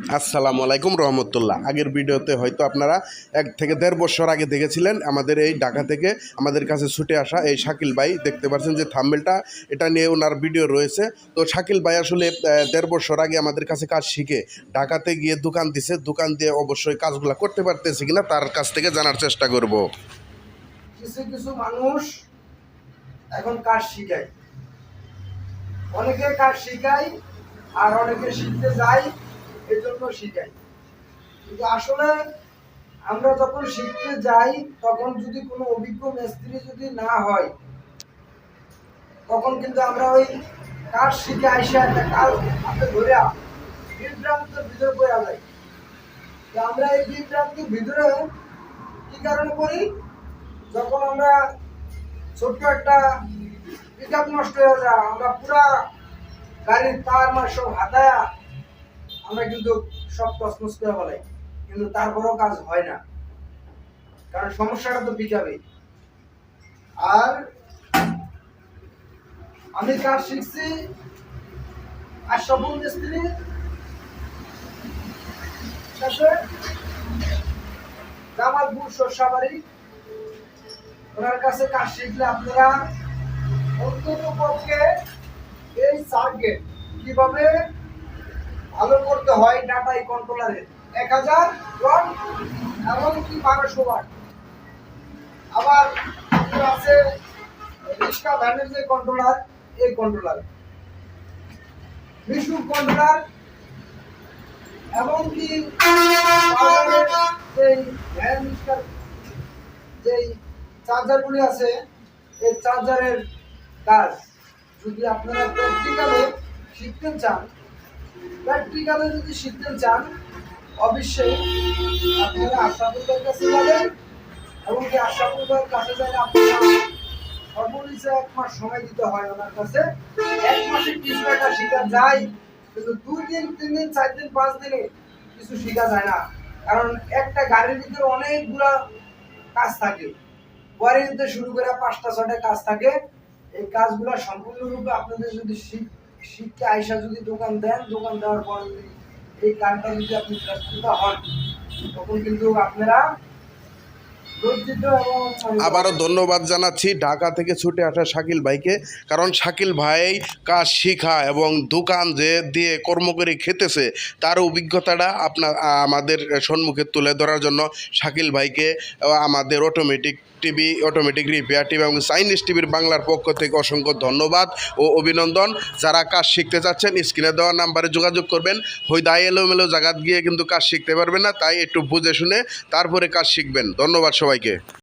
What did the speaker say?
আসসালামু আলাইকুম রহমতুল্লাহ। আগের ভিডিওতে হয়তো আপনারা এক থেকে দেড় বছর আগে দেখেছিলেন আমাদের এই ঢাকা থেকে আমাদের কাছে ছুটে আসা এই শাকিল ভাই। দেখতে পাচ্ছেন যে থাম্বেলটা, এটা নিয়ে ওনার ভিডিও রয়েছে। তো শাকিল ভাই আসলে দেড় বছর আগে আমাদের কাছে কাজ শিখে ঢাকাতে গিয়ে দোকান দিছে। দোকান দিয়ে অবশ্যই কাজগুলো করতে পারতেছে কিনা তার কাছ থেকে জানার চেষ্টা করব। কিছু কিছু মানুষ এখন কাজ শিখায়। অনেকে কাজ শিখায় আর অনেকে শিখতে যায়। এই জন্য শিখায় কিন্তু আসলে আমরা যখন শিখতে যাই, তখন যদি কোনো অভিজ্ঞ মিস্ত্রি যদি না হয়, তখন কিন্তু আমরা ওই কাজ শিখে আইসা একটা কাজ হাতে ধরে বিভ্রান্তের ভিতরে পড়ে যাই। আমরা এই বিভ্রান্তির ভিতরে কি কারণে করি যখন আমরা ছোট্ট একটা পিক নষ্ট হয়ে যায়, আমরা পুরা গাড়ির তার মার সব হাতায়া আমরা কিন্তু সব তসমস করে বলে কিন্তু তারপরেও কাজ হয় না। কারণ সমস্যাটা তো পিকাবে আর আমি কাজ শিখছি আর সফল মিস্ত্রি জামালপুর শস্যাবাড়ি ওনার কাছে কাজ শিখলে আপনারা অন্তত পক্ষে এই সার্কিট কীভাবে ভালো করতে হয় ডাটা কন্ট্রোলারের এক হাজার ওয়াট এমনকি বারোশো ওয়াট আবার আছে রিক্সা ভ্যানের যে কন্ট্রোলার এই কন্ট্রোলার মিশুর কন্ট্রোলার এমনকি যেই ভ্যান রিক্সার যেই চার্জারগুলি আছে, এই চার্জারের কাজ যদি আপনারা প্র্যাকটিক্যালে শিখতে চান প্র্যাকটিক্যালে যদি শিখতে চান, অবশ্যই আপনারা আশাফুলের কাছে যাবেন এবং কি আশাফুলের কাছে গেলে আপনারা সর্বনিচে এক মাস সময় দিতে হয় ওনার কাছে। এক মাসে কিছু একটা শেখা যায়, কিন্তু দুই দিন, তিন দিন, চার দিন, পাঁচ দিনে কিছু শেখা যায় না। কারণ একটা গাড়ির ভিতরে অনেকগুলা কাজ থাকে। থেকে শুরু করে পাঁচটা ছটা কাজ থাকে। এই কাজগুলো সম্পূর্ণরূপে আপনাদের যদি শিখ- শিখতে আইসা যদি দোকান দেন, দোকান দেওয়ার পর এই কাজটা যদি আপনি প্রস্তুত হন। তখন কিন্তু আপনারা আবারও ধন্যবাদ জানাচ্ছি ঢাকা থেকে ছুটে আসা শাকিল ভাইকে, কারণ শাকিল ভাই কাজ শিখা এবং দোকান যে দিয়ে কর্ম করে খেতেছে, তার অভিজ্ঞতাটা আপনার আমাদের সম্মুখে তুলে ধরার জন্য শাকিল ভাইকে আমাদের automatic TV automatic repair TV এবং চাইনিজ টিভির বাংলার পক্ষ থেকে অসংখ্য ধন্যবাদ ও অভিনন্দন। যারা কাজ শিখতে চাচ্ছেন স্ক্রিনে দেওয়া নাম্বারে যোগাযোগ করবেন। আই এলোমেলো জায়গা গিয়ে কিন্তু কাজ শিখতে পারবেন না, তাই একটু বুঝে শুনে তারপরে কাজ শিখবেন। ধন্যবাদ সবাইকে।